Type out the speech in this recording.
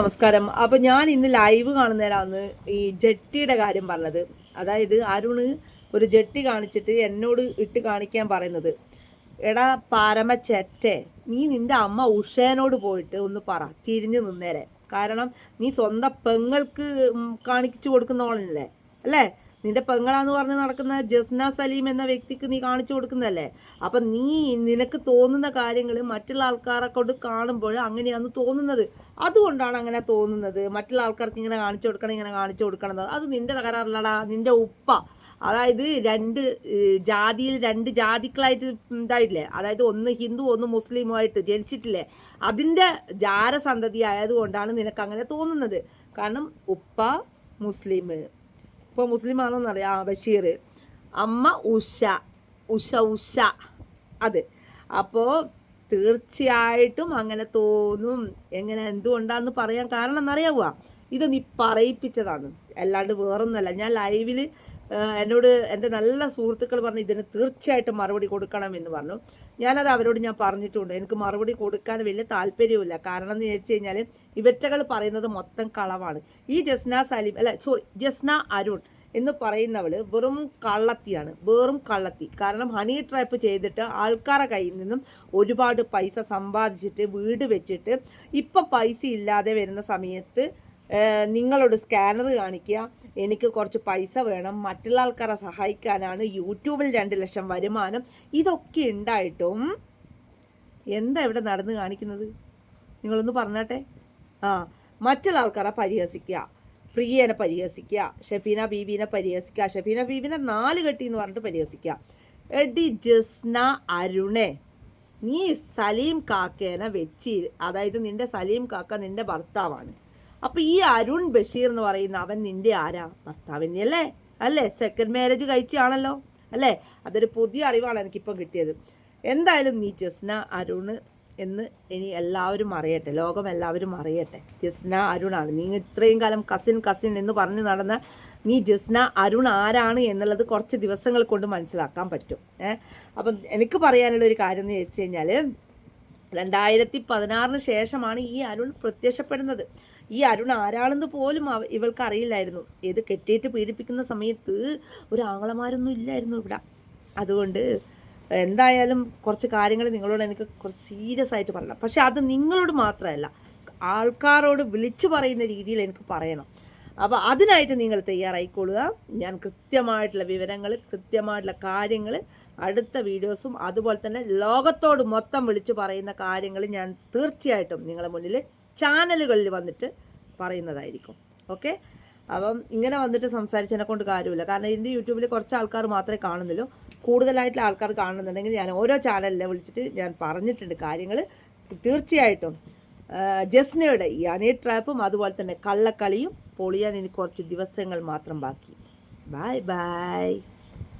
നമസ്കാരം. അപ്പൊ ഞാൻ ഇന്ന് ലൈവ് കാണുന്നതിനാണ് ഈ ജെട്ടിയുടെ കാര്യം പറഞ്ഞത്. അതായത് അരുണ് ഒരു ജെട്ടി കാണിച്ചിട്ട് എന്നോട് ഇട്ട് കാണിക്കാൻ പറയുന്നത്. എടാ പരമച്ചെറ്റെ നീ നിന്റെ അമ്മ ഉഷേനോട് പോയിട്ട് ഒന്ന് പറ തിരിഞ്ഞു നിന്നേരെ. കാരണം നീ സ്വന്തം പെങ്ങൾക്ക് കാണിച്ചു കൊടുക്കുന്നവളല്ലേ? അല്ലേ? നിന്റെ പെങ്ങളാന്ന് പറഞ്ഞ് നടക്കുന്ന ജസ്ന സലീം എന്ന വ്യക്തിക്ക് നീ കാണിച്ചു കൊടുക്കുന്നതല്ലേ? അപ്പം നീ നിനക്ക് തോന്നുന്ന കാര്യങ്ങൾ മറ്റുള്ള ആൾക്കാരെ കൊണ്ട് കാണുമ്പോൾ അങ്ങനെയാണ് തോന്നുന്നത്. അതുകൊണ്ടാണ് അങ്ങനെ തോന്നുന്നത്. മറ്റുള്ള ആൾക്കാർക്ക് ഇങ്ങനെ കാണിച്ചു കൊടുക്കണം ഇങ്ങനെ കാണിച്ചു കൊടുക്കണം. അത് നിന്റെ തകരാറില്ലടാ നിന്റെ ഉപ്പ. അതായത് രണ്ട് ജാതിയിൽ രണ്ട് ജാതിക്കളായിട്ട് ഇതായില്ലേ അതായത് ഒന്ന് ഹിന്ദു ഒന്ന് മുസ്ലിമുമായിട്ട് ജനിച്ചിട്ടില്ലേ? അതിന്റെ ജാരസന്തതി ആയതുകൊണ്ടാണ് നിനക്ക് അങ്ങനെ തോന്നുന്നത്. കാരണം ഉപ്പ മുസ്ലിം. ഇപ്പോൾ മുസ്ലിം ആ ബഷീർ. അമ്മ ഉഷ ഉഷ ഉഷ. അത്. അപ്പോൾ തീർച്ചയായിട്ടും അങ്ങനെ തോന്നും. എങ്ങനെ എന്തുകൊണ്ടാന്ന് പറയാൻ കാരണം എന്നറിയാവുക ഇത് നീ പറയിപ്പിച്ചതാണ്. അല്ലാണ്ട് വേറൊന്നുമല്ല. ഞാൻ ലൈവിൽ എന്നോട് എന്റെ നല്ല സുഹൃത്തുക്കൾ പറഞ്ഞു ഇതിന് തീർച്ചയായിട്ടും മറുപടി കൊടുക്കണം എന്ന് പറഞ്ഞു. ഞാനത് അവരോട് ഞാൻ പറഞ്ഞിട്ടുണ്ട്. എനിക്ക് മറുപടി കൊടുക്കാൻ വലിയ താല്പര്യമില്ല കാരണം എന്ന് വിചാരിച്ചു കഴിഞ്ഞാൽ ഇവറ്റകൾ പറയുന്നത് മൊത്തം കളവാണ്. ഈ ജസ്ന സലീം അല്ല സോറി ജസ്ന അരുൺ എന്ന് പറയുന്നവൾ വെറും കള്ളത്തിയാണ്. വെറും കള്ളത്തി. കാരണം ഹണി ട്രാപ്പ് ചെയ്തിട്ട് ആൾക്കാരുടെ കയ്യിൽ നിന്നും ഒരുപാട് പൈസ സമ്പാദിച്ചിട്ട് വീട് വെച്ചിട്ട് ഇപ്പം പൈസ ഇല്ലാതെ വരുന്ന സമയത്ത് നിങ്ങളോട് സ്കാനർ കാണിക്കുക. എനിക്ക് കുറച്ച് പൈസ വേണം. മറ്റുള്ള ആൾക്കാരെ സഹായിക്കാനാണ് യൂട്യൂബിൽ രണ്ട് ലക്ഷം വരുമാനം. ഇതൊക്കെ ഉണ്ടായിട്ടും എന്താ ഇവിടെ നടന്ന് കാണിക്കുന്നത്? നിങ്ങളൊന്ന് പറഞ്ഞാട്ടെ. ആ മറ്റുള്ള ആൾക്കാരെ പരിഹസിക്കുക. പ്രിയനെ പരിഹസിക്കുക. ഷെഫീന ബീബീനെ പരിഹസിക്കുക. ഷെഫീന ബീബീനെ നാല് കെട്ടി എന്ന് പറഞ്ഞിട്ട് പരിഹസിക്കുക. എഡി ജസ്ന അരുണേ നീ സലീം കാക്കേനെ വെച്ച് അതായത് നിന്റെ സലീം കാക്ക നിന്റെ ഭർത്താവാണ്. അപ്പോൾ ഈ അരുൺ ബഷീർ എന്ന് പറയുന്ന അവൻ നിന്റെ ആരാ? ഭർത്താവിന്റെ അല്ലേ? അല്ലേ സെക്കൻഡ് മാരേജ് കഴിച്ചാണല്ലോ അല്ലേ? അതൊരു പുതിയ അറിവാണ് എനിക്കിപ്പം കിട്ടിയത്. എന്തായാലും നീ ജസ്ന അരുൺ എന്ന് ഇനി എല്ലാവരും അറിയട്ടെ. ലോകം എല്ലാവരും അറിയട്ടെ. ജസ്ന അരുണാണ് നീ ഇത്രയും കാലം കസിൻ കസിൻ എന്ന് പറഞ്ഞ് നടന്ന നീ ജസ്ന അരുൺ ആരാണ് എന്നുള്ളത് കുറച്ച് ദിവസങ്ങൾ കൊണ്ട് മനസ്സിലാക്കാൻ പറ്റും. ഏഹ് അപ്പം എനിക്ക് പറയാനുള്ള ഒരു കാര്യം എന്ന് ചോദിച്ചു കഴിഞ്ഞാൽ രണ്ടായിരത്തി പതിനാറിന് ശേഷമാണ് ഈ അരുൺ പ്രത്യക്ഷപ്പെടുന്നത്. ഈ അരുൺ ആരാണെന്ന് പോലും ഇവൾക്ക് അറിയില്ലായിരുന്നു ഇത് കെട്ടിയിട്ട് പീഡിപ്പിക്കുന്ന സമയത്ത് ഒരു ആങ്ങളമാരൊന്നും ഇല്ലായിരുന്നു ഇവിടെ. അതുകൊണ്ട് എന്തായാലും കുറച്ച് കാര്യങ്ങൾ നിങ്ങളോട് എനിക്ക് കുറച്ച് സീരിയസ് ആയിട്ട് പറയണം. പക്ഷേ അത് നിങ്ങളോട് മാത്രമല്ല ആൾക്കാരോട് വിളിച്ചു പറയുന്ന രീതിയിൽ എനിക്ക് പറയണം. അപ്പോൾ അതിനായിട്ട് നിങ്ങൾ തയ്യാറായിക്കൊള്ളുക ഞാൻ കൃത്യമായിട്ടുള്ള വിവരങ്ങൾ കൃത്യമായിട്ടുള്ള കാര്യങ്ങൾ അടുത്ത വീഡിയോസും അതുപോലെ തന്നെ ലോകത്തോട് മൊത്തം വിളിച്ചു പറയുന്ന കാര്യങ്ങൾ ഞാൻ തീർച്ചയായിട്ടും നിങ്ങളുടെ മുന്നിൽ ചാനലുകളിൽ വന്നിട്ട് പറയുന്നതായിരിക്കും. ഓക്കെ? അപ്പം ഇങ്ങനെ വന്നിട്ട് സംസാരിച്ചതിനെ കൊണ്ട് കാര്യമില്ല. കാരണം എന്റെ യൂട്യൂബിൽ കുറച്ച് ആൾക്കാർ മാത്രമേ കാണുന്നുള്ളൂ. കൂടുതലായിട്ടുള്ള ആൾക്കാർ കാണുന്നുണ്ടെങ്കിൽ ഞാൻ ഓരോ ചാനലിലെ വിളിച്ചിട്ട് ഞാൻ പറഞ്ഞിട്ടുണ്ട് കാര്യങ്ങൾ. തീർച്ചയായിട്ടും ജസ്നയുടെ ഈ അണി ട്രാപ്പും അതുപോലെ തന്നെ കള്ളക്കളിയും പൊളിയാൻ ഇനി കുറച്ച് ദിവസങ്ങൾ മാത്രം ബാക്കി. Bye bye.